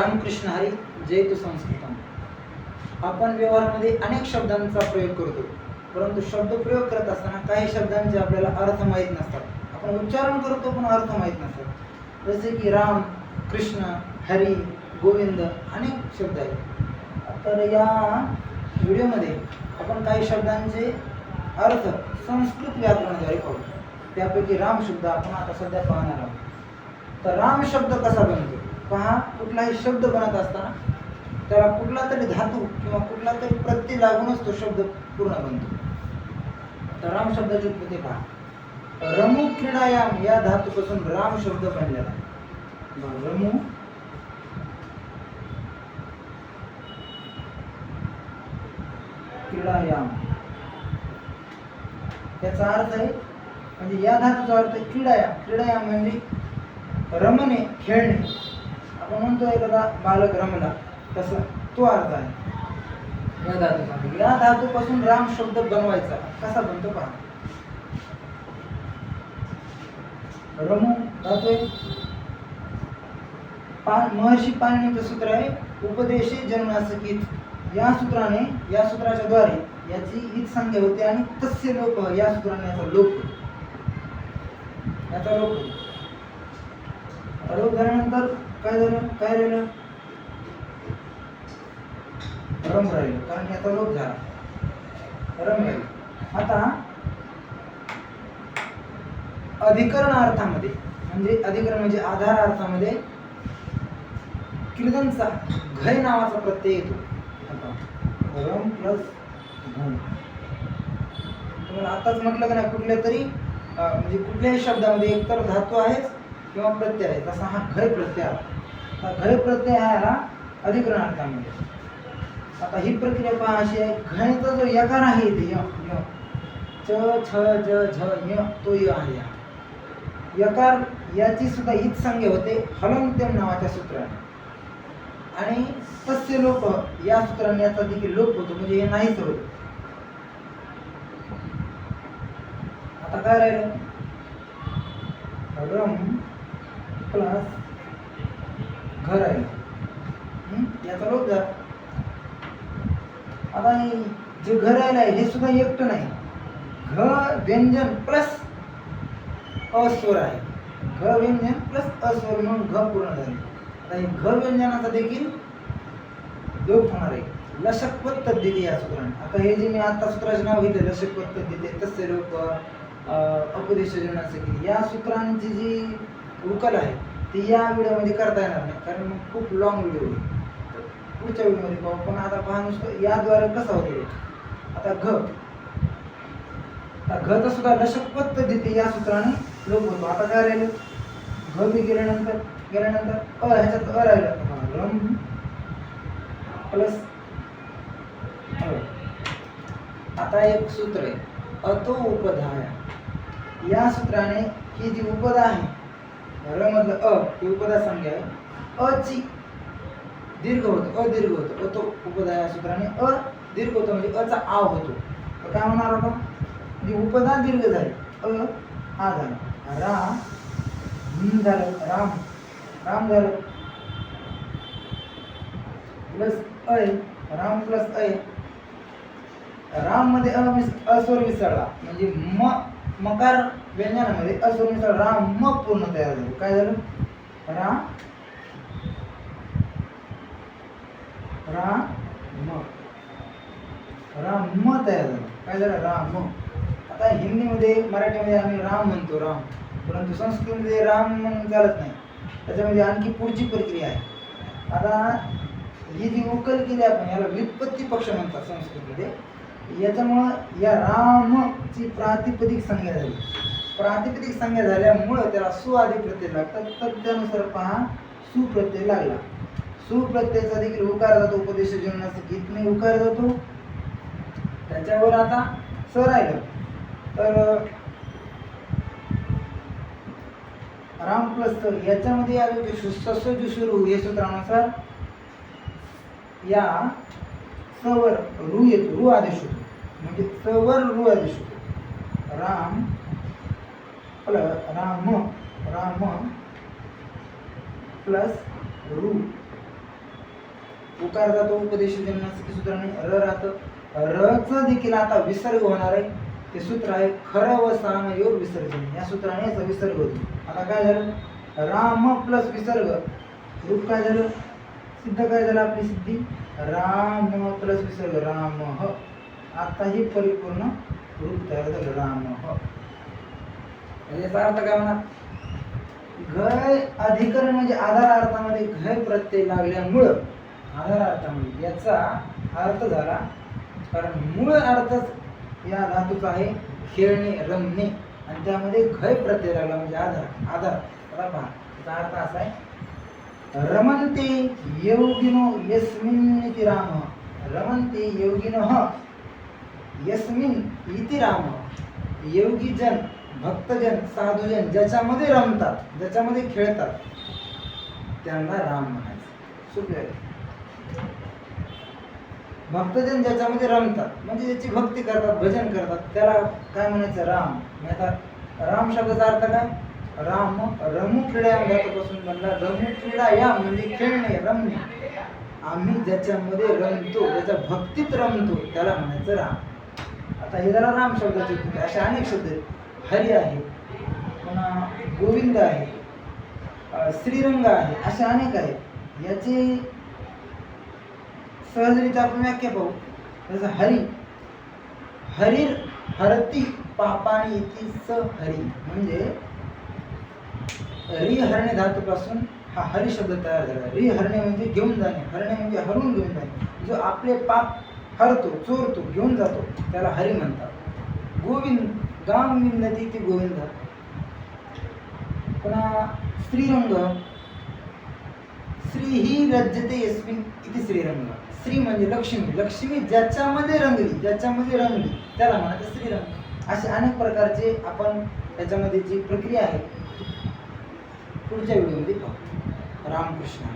रामकृष्ण हरी जय तू संस्कृतम. आपण व्यवहारामध्ये अनेक शब्दांचा प्रयोग करतो परंतु शब्द प्रयोग करत असताना काही शब्दांचे आपल्याला अर्थ माहीत नसतात. आपण उच्चारण करतो पण अर्थ माहीत नसतात. जसे की राम कृष्ण हरी गोविंद अनेक शब्द आहेत. तर या व्हिडिओमध्ये आपण काही शब्दांचे अर्थ संस्कृत व्याकरणाद्वारे पाहू. त्यापैकी राम शब्द आपण आता सध्या पाहणार आहोत. तर राम शब्द कसा बनतो? पहा कुठलाही शब्द बनत असताना त्याला कुठला तरी धातू किंवा कुठला तरी प्रत्यय लागूनच तो शब्द पूर्ण बनतो. तर राम शब्दाची उत्पत्ती पहा. रमू क्रीडायाम या धातूपासून राम शब्द बनलेला रमू क्रीडायाम. त्याचा अर्थ आहे म्हणजे या धातूचा अर्थ क्रीडायाम. क्रीडायाम म्हणजे रमणे खेळणे. आपण तो एखादा बालक रमला तसं तो अर्थ आहे. या धातूचा या धातूपासून राम शब्द बनवायचा. कसा बनतो पहा. रमू धातू आहे पा महर्षी पाणीचं सूत्र आहे. उपदेशे जन्मासकीत या सूत्राने या सूत्राच्या द्वारे याची हीच संख्या होते आणि तस्य लोक या सूत्राने याचा लोक याचा लोक होतो. काय झालं? काय राहिलं? रम राहिलं. कारण आता लोप झाला. रम राहिलं. आता अधिकरण अर्थामध्ये म्हणजे अधिकरण म्हणजे आधार अर्थामध्ये कीर्तनचा घय नावाचा प्रत्यय येतो. आता रम प्लस घन. तुम्हाला आताच म्हटलं का नाही कुठल्या तरी म्हणजे कुठल्याही शब्दामध्ये एकतर धातू आहेच किंवा प्रत्यय आहे तसा हा घय प्रत्यय आला. घय प्रत्यय हा आला अधिकरण अर्थामध्ये आता ही प्रक्रिया पहा अशी आहे घयचा जो यकार आहे इथे य य. च छ ज झ य तो य आहे हा. यकार याची सुद्धा हीच संज्ञा होते हलंत्यम नावाच्या सूत्राने. आणि तस्य लोप या सूत्राने याचा देखील लोप होतो म्हणजे हे नाहीच होत. आता काय राहिलं? रम प्लस घर आहे. याचा लोप आता हे जे घर आहे हे सुद्धा एकटं नाही. घ व्यंजन प्लस अस्वर आहे. घ व्यंजन प्लस अस्वर म्हणून घ पूर्ण झाले. आता हे घ व्यंजनाचा देखील लोप होणार आहे. लशक पद्धती या सूत्राने. आता हे जे मी आता सूत्राचे नाव घेतले लशक पद्धती तसे लोक अपदेश की या सूत्रांची जी उकल आहे. ती या व्हिडिओमध्ये करता येणार नाही. कारण मग खूप लॉंग व्हिडिओ होईल तर पुढच्या व्हिडिओमध्ये पाहू. पण आता पहा नुसतं याद्वारे कसा होतो आता घ. आता घ तर सुद्धा लशक पद्धती या सूत्राने लोप होतो आता काय राहिलं? घ बी गेल्यानंतर गेल्यानंतर अ ह्याच्यात अ राहिलं. लम प्लस अ. आता एक सूत्र आहे. अतो उपधाया. या सूत्राने ही जी उपधा आहे मधलं अ हे उपदा संज्ञा आहे. अ ची. दीर्घ होतो अदीर्घ होतो. अ तो उपदाय सूत्राने अ दीर्घ होतो म्हणजे अ चा आ होतो. तर काय होणार आपण? म्हणजे उपदा दीर्घ झाली. अ आ झाला. रा झालं. राम. राम झालं. प्लस अय राम प्लस अय राममध्ये अ मिस अस्वर मिसळला. म्हणजे म मकार व्यंजनामध्ये अस्वर राम म पूर्ण तयार झालं. काय झालं? रा राम राम म तयार झालं. काय झालं? राम आता हिंदीमध्ये मराठीमध्ये आम्ही राम म्हणतो राम. परंतु संस्कृतमध्ये राम म्हणून चालत नाही. त्याच्यामध्ये आणखी पुढची प्रक्रिया आहे. आता ही जी उकल केली आपण याला व्युत्पत्ती पक्ष म्हणतात संस्कृतमध्ये. याच्यामुळं या रामची प्रातिपदिक संज्ञा झाली. प्रातिपदिक संज्ञा झाल्यामुळं त्याला सुआधी प्रत्यय लागतात. तर त्यानुसार पहा सुप्रत्यय लागला. सुप्रत्ययाचा देखील उकार जातो. उपदेश जीवनाचं गीतने उकार जातो. त्याच्यावर आता स राहिलं तर राम प्लस याच्यामध्ये आलो की ससजू सुरू हे सूत्रानुसार या सवर रू येतो. रू आदेश होतो. म्हणजे सवर रू दिसतो. राम प्लस राम राम प्लस रू. उकार जातो उपदेश जन्मासाठी सूत्राने र राहतं. रचं देखील आता विसर्ग होणार आहे. ते सूत्र आहे खरं व साम योग विसर्जन. या सूत्राने याचा विसर्ग होतो. आता काय झालं? राम प्लस विसर्ग. रूप काय झालं? सिद्ध काय झालं आपली सिद्धी? राम प्लस विसर्ग. राम ह. ही परिपूर्ण रूप तयार झालं. राम हो. म्हणजे याचा अर्थ काय म्हणा? घय अधिकरण म्हणजे आधार अर्थामध्ये घय प्रत्यय लागल्यामुळं आधार अर्थामध्ये याचा अर्थ झाला कारण मूळ अर्थच या धातूचा आहे खेळणे रमणे आणि त्यामध्ये घय प्रत्यय लागला म्हणजे आधार आधार. आता पहा त्याचा अर्थ असा आहे रमन्ते योगिनो यस्मिन इति राम. योगिनो योगिनः यस्मिन इति राम। योगीजन भक्तजन साधूजन ज्याच्यामध्ये रमतात ज्याच्यामध्ये खेळतात त्यांना राम म्हणायचं. सोपे भक्तजन ज्याच्यामध्ये रमतात म्हणजे ज्याची भक्ती करतात भजन करतात त्याला काय म्हणायचं? राम. म्हणतात आता राम शब्दाचा अर्थ काय? राम रमू क्रीडा घातापासून बनला. रमू क्रीडा या म्हणजे खेळणे रमणे. आम्ही ज्याच्यामध्ये रमतो ज्याच्या भक्तीत रमतो त्याला म्हणायचं राम. आता हे जरा राम शब्दाचे होते असे अनेक शब्द आहेत. हरी आहे पुन्हा गोविंद आहे श्रीरंग आहे असे अनेक आहेत. याचे सहजरित्या आपण व्याख्या पाहू. जसं हरी. हरिर हरती पापानी इति स हरी. म्हणजे रिहरणे धातूपासून हा हरी शब्द तयार झाला. रिहरणे म्हणजे घेऊन जाणे. हरणे म्हणजे हरून घेऊन जाणे. जो आपले पाप हरतो चोरतो घेऊन जातो त्याला हरी म्हणतात. गोविंद गाम विंदती ते गोविंद. पुन्हा श्रीरंग श्री ही रज्जते यस्मिन इथे श्रीरंग श्री म्हणजे लक्ष्मी. लक्ष्मी ज्याच्यामध्ये रंगली ज्याच्यामध्ये रंगली त्याला म्हणायचं श्रीरंग असे अनेक प्रकारचे आपण त्याच्यामध्ये जी प्रक्रिया आहे पुढच्या व्हिडिओमध्ये पाहू. रामकृष्ण.